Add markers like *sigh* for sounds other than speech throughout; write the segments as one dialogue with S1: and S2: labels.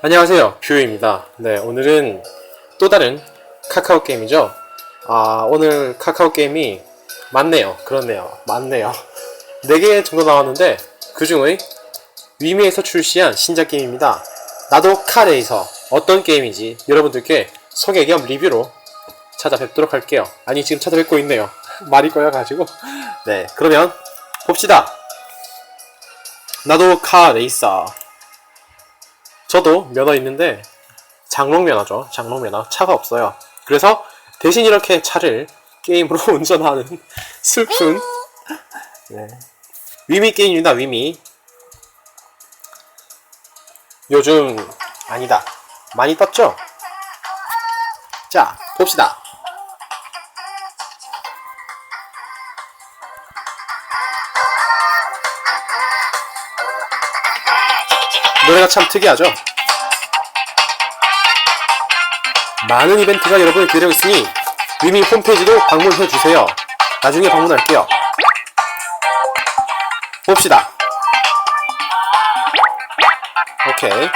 S1: 안녕하세요. 뷰입니다. 네, 오늘은 또 다른 카카오 게임이죠. 아, 오늘 카카오 게임이 많네요. 그렇네요. 많네요. 4개 *laughs* 정도 나왔는데, 그 중의 위미에서 출시한 신작 게임입니다. 나도 카레이서 어떤 게임인지 여러분들께 소개 겸 리뷰로 찾아뵙도록 할게요. 아니, 지금 찾아뵙고 있네요. *laughs* 말이 꼬여가지고. *laughs* 네, 그러면 봅시다. 나도 카레이서. 저도 면허 있는데 장롱 면허죠. 장롱 면허. 차가 없어요. 그래서 대신 이렇게 차를 게임으로 *laughs* 운전하는 슬픈 네. 위미 게임입니다. 위미. 요즘 아니다. 많이 떴죠? 자, 봅시다. 노래가 참 특이하죠? 많은 이벤트가 여러분을 기다리고 있으니 위미 홈페이지도 방문해 주세요. 나중에 방문할게요. 봅시다. 오케이.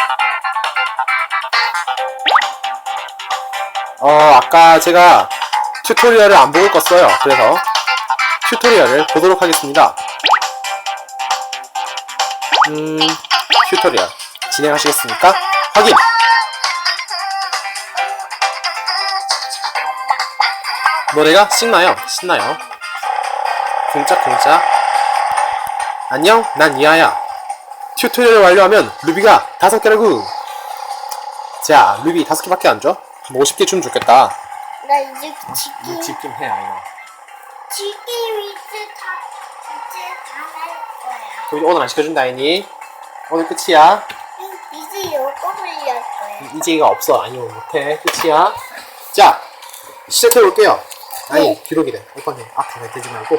S1: 어, 아까 제가 튜토리얼을 안 보고 껐어요. 그래서 튜토리얼을 보도록 하겠습니다. 음, 튜토리얼 진행하시겠습니까? 확인! 노래가 신나요. 신나요. 쿵짝쿵짝. 안녕, 난 이하야. 튜토리얼을 완료하면 루비가 다섯 개라고. 자, 루비 다섯 개밖에 안 줘? 뭐 50개 주면 좋겠다.
S2: 나 이제 치킨
S1: 집좀 해, 아이가.
S2: 치킨 위스 다 이제 다할 거야.
S1: 우리 오늘 안 시켜준다, 아이니. 오늘 끝이야.
S2: 이제 요거 불릴 거야.
S1: 이제 이가 없어. 아니요, 못해. 끝이야. 자, 시작해볼게요. 아니,
S2: 네.
S1: 기록이래. 오빠는 앞에 대지 말고.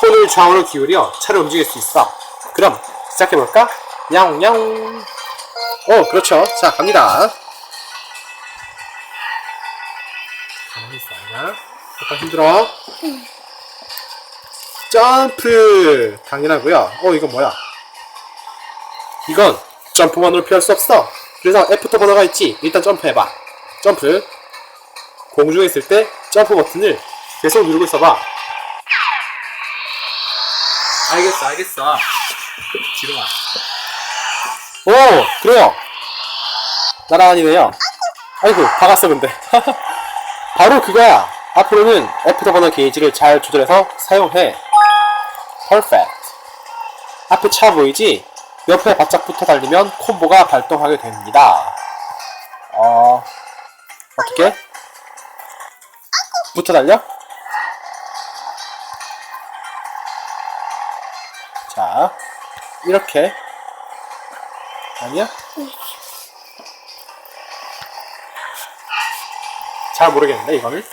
S1: 폰을 좌우로 기울여 차를 움직일 수 있어. 그럼, 시작해볼까? 야옹야옹. 어, 그렇죠. 자, 갑니다. 가만히 있어, 아니야? 오빠 힘들어. 점프! 당연하고요 어, 이건 뭐야? 이건 점프만으로 피할 수 없어. 그래서 F2 번호가 있지. 일단 점프해봐. 점프. 공중에 있을 때 점프 버튼을 계속 누르고 있어봐. 알겠어, 알겠어. 뒤로 와. 오, 그래요. 날아다니네요. 아이고, 박았어, 근데. *laughs* 바로 그거야. 앞으로는 F2 번호 게이지를 잘 조절해서 사용해. 퍼펙트. 앞에 차 보이지? 옆에 바짝 붙어 달리면 콤보가 발동하게 됩니다. 어, 어떻게? 붙어 달려? 자, 이렇게. 아니야? 잘 모르겠는데, 이거를.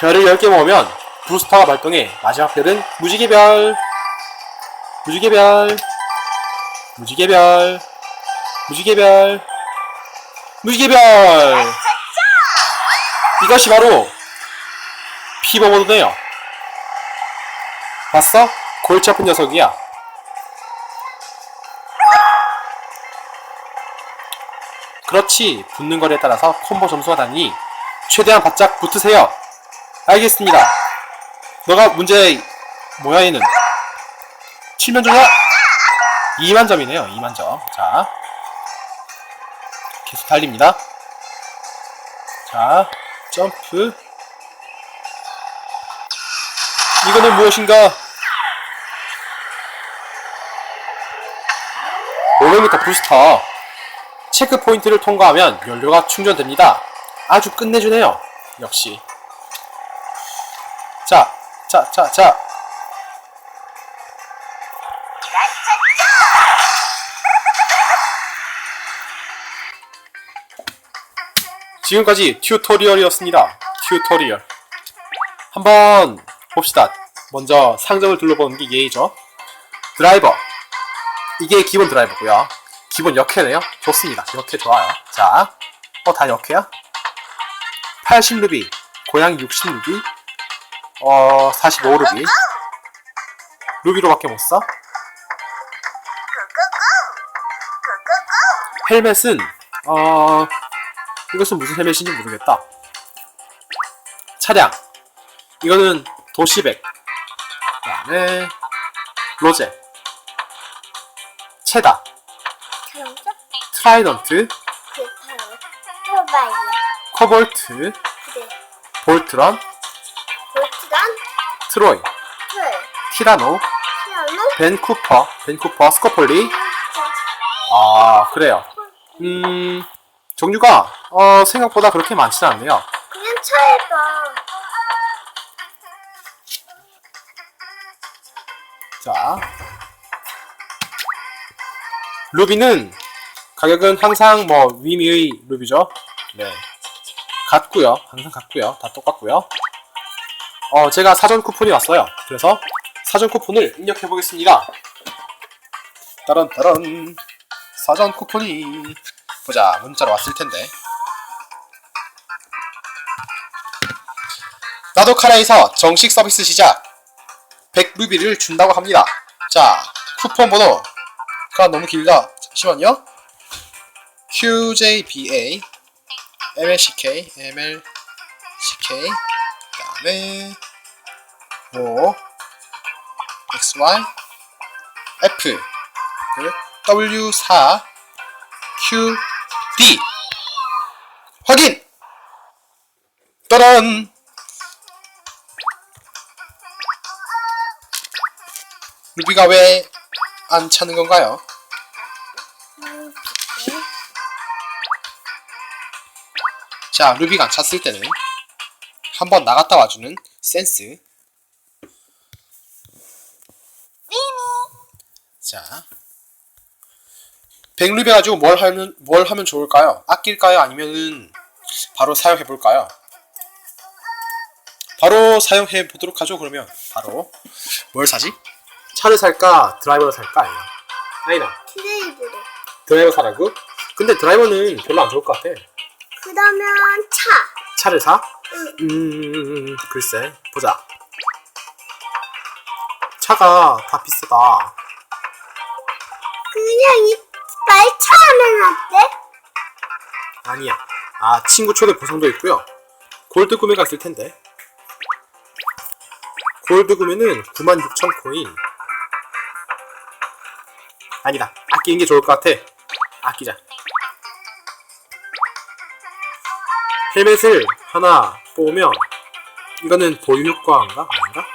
S1: 별을 10개 모으면 부스터가 발동해 마지막 별은 무지개별 무지개별. 무지개별. 무지개별. 무지개별. 이것이 바로 피버모드네요. 봤어? 골치 아픈 녀석이야. 그렇지. 붙는 거리에 따라서 콤보 점수가 다니 최대한 바짝 붙으세요. 알겠습니다. 너가 문제 뭐야 얘는 7면 중이야 2만 점이네요. 2만 점 자 계속 달립니다. 자 점프. 이거는 무엇인가? 500m 부스터. 체크 포인트를 통과하면 연료가 충전됩니다. 아주 끝내주네요. 역시. 자, 자, 자, 자. 지금까지 튜토리얼이었습니다. 튜토리얼. 한번 봅시다. 먼저 상점을 둘러보는 게 예의죠. 드라이버. 이게 기본 드라이버고요. 기본 역회네요. 좋습니다. 역회 좋아요. 자, 어, 다 역회야? 80루비, 고양이 60루비, 어, 45루비. 루비로밖에 못 써? 헬멧은 어 이것은 무슨 헬멧인지 모르겠다. 차량. 이거는 도시백. 그 다음에 로제. 체다.
S2: 자동차?
S1: 트라이던트. 코볼트.
S2: 그래.
S1: 볼트런. 트로이.
S2: 틀,
S1: 티라노.
S2: 피아노,
S1: 벤쿠퍼. 벤쿠퍼. 스코폴리.
S2: 자,
S1: 아 그래요. 음 종류가 어 생각보다 그렇게 많지는 않네요.
S2: 그냥 차해봐.
S1: 자. 루비는 가격은 항상 뭐 위미의 루비죠? 네. 같고요. 항상 같고요. 다 똑같고요. 어 제가 사전 쿠폰이 왔어요. 그래서 사전 쿠폰을 입력해 보겠습니다. 따란 따란. 사전 쿠폰이 보자 문자로 왔을 텐데 나도 카라에서 정식 서비스 시작 100루비를 준다고 합니다. 자, 쿠폰 번호가 너무 길다. 잠시만요. QJBA MLCK MLCK 그다음에 O XY F 그 W4 QD 확인! 따란! 루비가 왜 안 차는 건가요? 자, 루비가 안 찼을 때는 한번 나갔다 와주는 센스. 자, 100루비 가지고 뭘 하면 뭘 하면 좋을까요? 아낄까요? 아니면은 바로 사용해 볼까요? 바로 사용해 보도록 하죠. 그러면 바로 뭘 사지? 차를 살까? 드라이버를 살까? 아니면 아니다.
S2: 트레이브로.
S1: 드라이버 사라고? 근데 드라이버는 별로 안 좋을 것 같아.
S2: 그러면 차.
S1: 차를 사?
S2: 응.
S1: 음, 글쎄, 보자. 차가 다 비싸다.
S2: 그냥 이 말차 하면 어때?
S1: 아니야. 아, 친구 초대 보상도 있고요. 골드 구매가 있을 텐데. 골드 구매는 96,000 코인. 아니다. 아끼는 게 좋을 것 같아. 아끼자. 헬멧을 하나 뽑으면 이거는 보유 효과인가? 아닌가?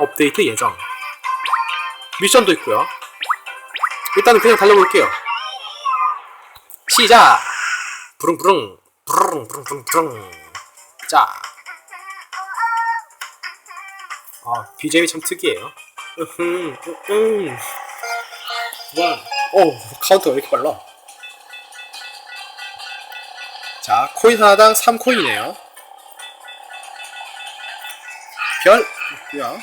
S1: 업데이트 예정. 미션도 있고요. 일단은 그냥 달려볼게요. 시작! 부릉부릉 부릉 부릉 부릉 부릉 자. 아, BGM이 참 특이해요. 으흠, 으흠. 와, 오, 카운터가 왜 이렇게 빨라? 자, 코인 하나당 3코인이네요. 별, 뭐야?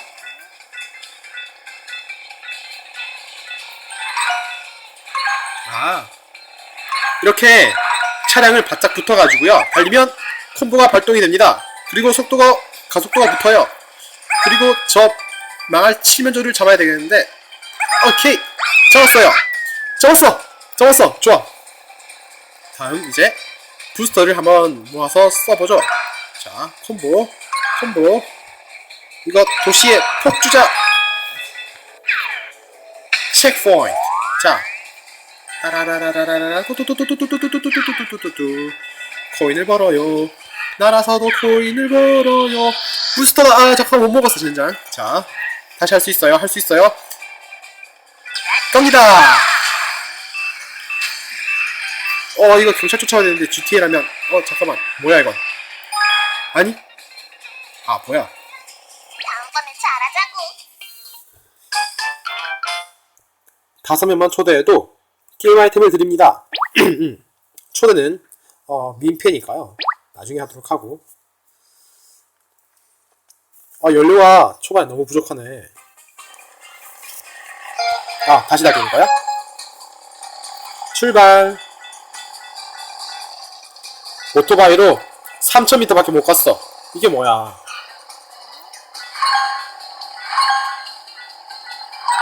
S1: 아, 이렇게 차량을 바짝 붙어가지고요. 달리면 콤보가 발동이 됩니다. 그리고 속도가 가속도가 붙어요. 그리고 저 망할 칠면조를 잡아야 되겠는데 오케이 잡았어요. 잡았어. 잡았어. 좋아. 다음 이제 부스터를 한번 모아서 써보죠. 자 콤보 콤보 이거 도시의 폭주자 체크포인트 자 따라라라라라라 또또또또또또또또또또또또또또 코인을 벌어요 날아서도 코인을 벌어요 부스터다 아 잠깐 못 먹었어 젠장 자 다시 할 수 있어요 할 수 있어요 갑니다 어 이거 경찰 쫓아야 되는데 GTA라면 어 잠깐만 뭐야 이건 아니 아 뭐야
S2: 다음번에 잘하자고.
S1: 다섯 명만 초대해도 게임 아이템을 드립니다. *clears throat* 초대는 어, 민폐니까요. 나중에 하도록 하고. 아 연료가 초반에 너무 부족하네. 아 다시 달리는 거야? 출발. 오토바이로 3,000m밖에 못 갔어. 이게 뭐야?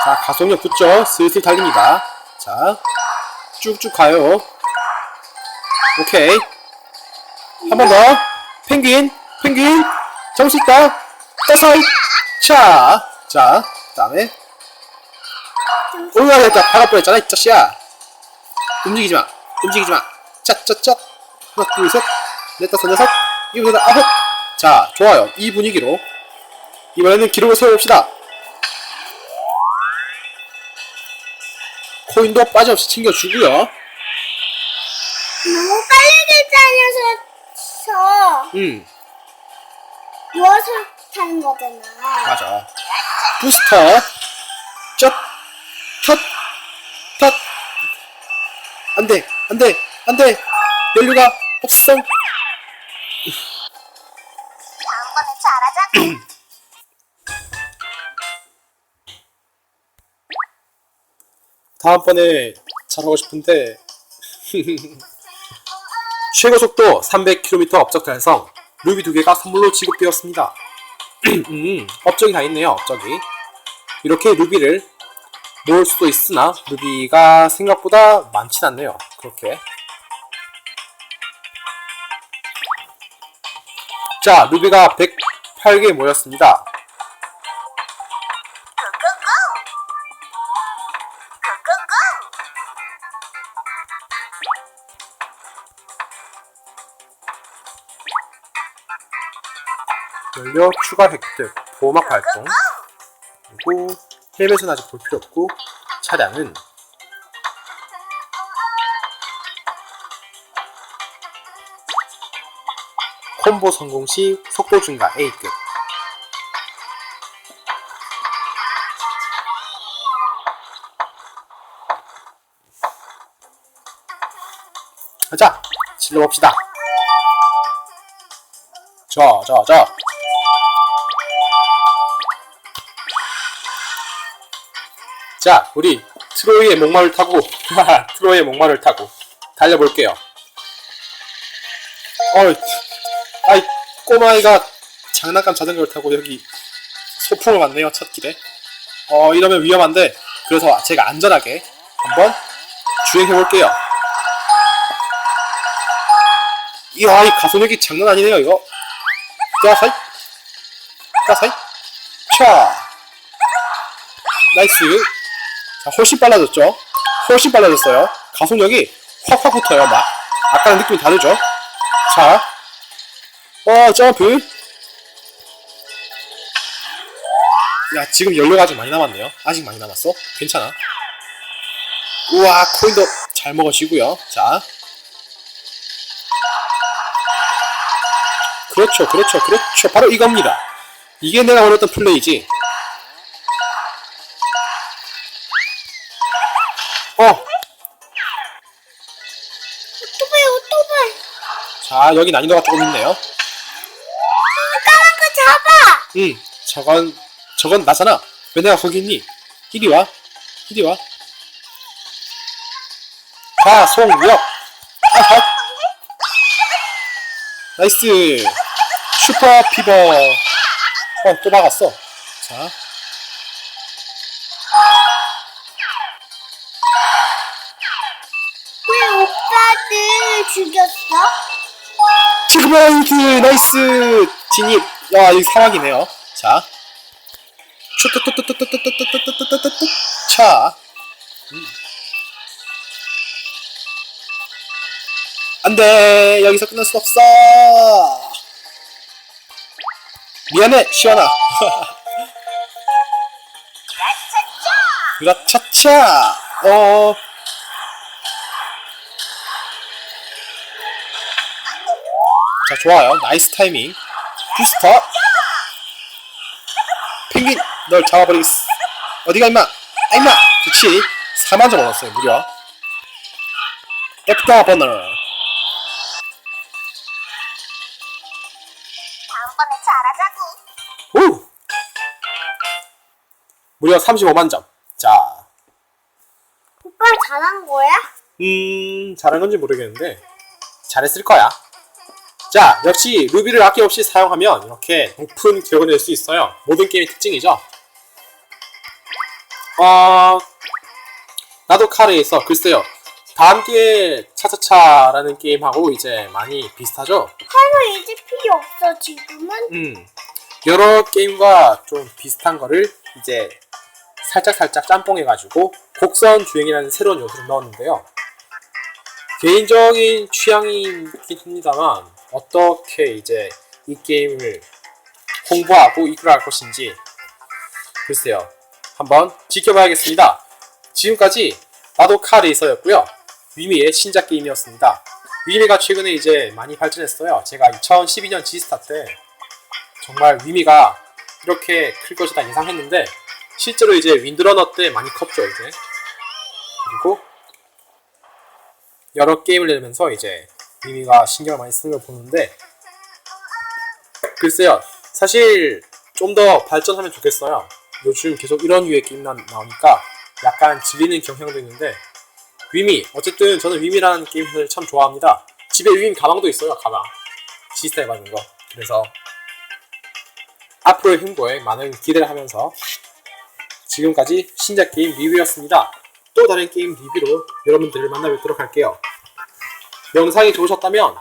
S1: 자, 가속력 붙죠? 슬슬 달립니다. 자, 쭉쭉 가요. 오케이. 한 번 더. 펭귄, 펭귄. 정수 있다. 따사이. 차. 자, 그 다음에. 올라가겠다. 박아 뻔했잖아, 이 자식아. 움직이지 마. 움직이지 마. 짜짜짜. 하나, 둘, 셋. 넷, 다섯, 여섯. 일곱, 여덟, 아홉. 자, 좋아요. 이 분위기로. 이번에는 기록을 세워봅시다. 코인도 빠짐없이 챙겨주고요.
S2: 너무 빨리 다녀서
S1: 음,
S2: 누워서 타는 거잖아.
S1: 맞아. 부스터. 쩍. 컷. 컷. 안 돼. 안 돼. 안 돼. 연료가 없어.
S2: 다음번에 잘하자 *clears throat*
S1: 다음번에 잘하고 싶은데 *laughs* 최고 속도 300km 업적 달성 루비 두 개가 선물로 지급되었습니다. *clears throat* 음, 업적이 다 있네요. 업적이 이렇게 루비를 모을 수도 있으나 루비가 생각보다 많진 않네요. 그렇게 자 루비가 108개 모였습니다. 연료 추가 획득, 보호막 발동 그리고 헬멧은 아직 볼 필요 없고 차량은 콤보 성공 시 속도 증가 A급 자, 질러봅시다. 자, 자, 자. 자, 우리 트로이의 목마를 타고, *laughs* 트로이의 목마를 타고 달려볼게요. 어이, 아이, 꼬마아이가 장난감 자전거를 타고 여기 소풍을 왔네요, 첫 길에. 어, 이러면 위험한데, 그래서 제가 안전하게 한번 주행해볼게요. 이야, 이 가속력이 장난 아니네요, 이거. 따사이, 따사이, 차. 나이스. 자, 훨씬 빨라졌죠? 훨씬 빨라졌어요. 가속력이 확확 붙어요, 막. 아까랑 느낌이 다르죠? 자. 어, 점프. 야, 지금 연료가 아직 많이 남았네요. 아직 많이 남았어. 괜찮아. 우와, 코인도 잘 먹으시고요. 자. 그렇죠, 그렇죠, 그렇죠. 바로 이겁니다. 이게 내가 원했던 플레이지. 자, 여기 난이도가 조금 있네요.
S2: 까만 거 잡아!
S1: 응, 저건, 저건 나잖아. 왜 내가 거기 있니? 이리 와. 이리 와. 아핫. 나이스. 슈퍼 피버. 어, 또 막았어. 자.
S2: 왜 오빠들 죽였어?
S1: 체크포인트 나이스 진입 야 여기 사막이네요 자 차. 안 돼! 여기서 끝날 수 없어! 미안해, 시원아! 으라차차! 그렇죠. 그렇죠. 어, 자, 좋아요. 나이스 타이밍. 부스터. 펭귄, 널 잡아버리겠어. 어디가, 임마? 아, 임마! 그렇지. 4만 점 얻었어요, 무려. 애프터 버너.
S2: 다음번에 잘하자고.
S1: 오! 무려 35만 점. 자,
S2: 오빠 잘한 거야?
S1: 음, 잘한 건지 모르겠는데, 잘했을 거야. 자, 역시 루비를 아낌없이 사용하면 이렇게 높은 기록을 낼 수 있어요. 모든 게임의 특징이죠. 어, 나도 있어. 글쎄요. 다 함께 차차차라는 게임하고 이제 많이 비슷하죠?
S2: 하루 이제 필요 없어 지금은.
S1: 음, 여러 게임과 좀 비슷한 거를 이제 살짝살짝 짬뽕해가지고 곡선 주행이라는 새로운 요소를 넣었는데요. 개인적인 취향이긴 합니다만 어떻게 이제 이 게임을 홍보하고 이끌어갈 것인지 글쎄요. 한번 지켜봐야겠습니다. 지금까지 나도 카레이서였고요. 위미의 신작 게임이었습니다. 위미가 최근에 이제 많이 발전했어요. 제가 2012년 지스타 때 정말 위미가 이렇게 클 것이다 예상했는데 실제로 이제 윈드러너 때 많이 컸죠 이제 그리고 여러 게임을 내면서 이제 위미가 신경을 많이 쓰는 걸 보는데 글쎄요. 사실 좀 더 발전하면 좋겠어요. 요즘 계속 이런 유의 게임 나, 나오니까 약간 질리는 경향도 있는데 위미 어쨌든 저는 위미라는 게임을 참 좋아합니다. 집에 위미 가방도 있어요 가방. 시스템에 맞는 거. 그래서 앞으로의 행보에 많은 기대를 하면서 지금까지 신작 게임 리뷰였습니다. 또 다른 게임 리뷰로 여러분들을 만나뵙도록 할게요. 영상이 좋으셨다면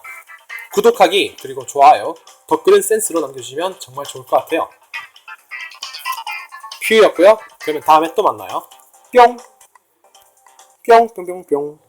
S1: 구독하기 그리고 좋아요, 댓글은 센스로 남겨주시면 정말 좋을 것 같아요. 퓨였고요. 그러면 다음에 또 만나요. 뿅! 뿅 뿅 뿅 뿅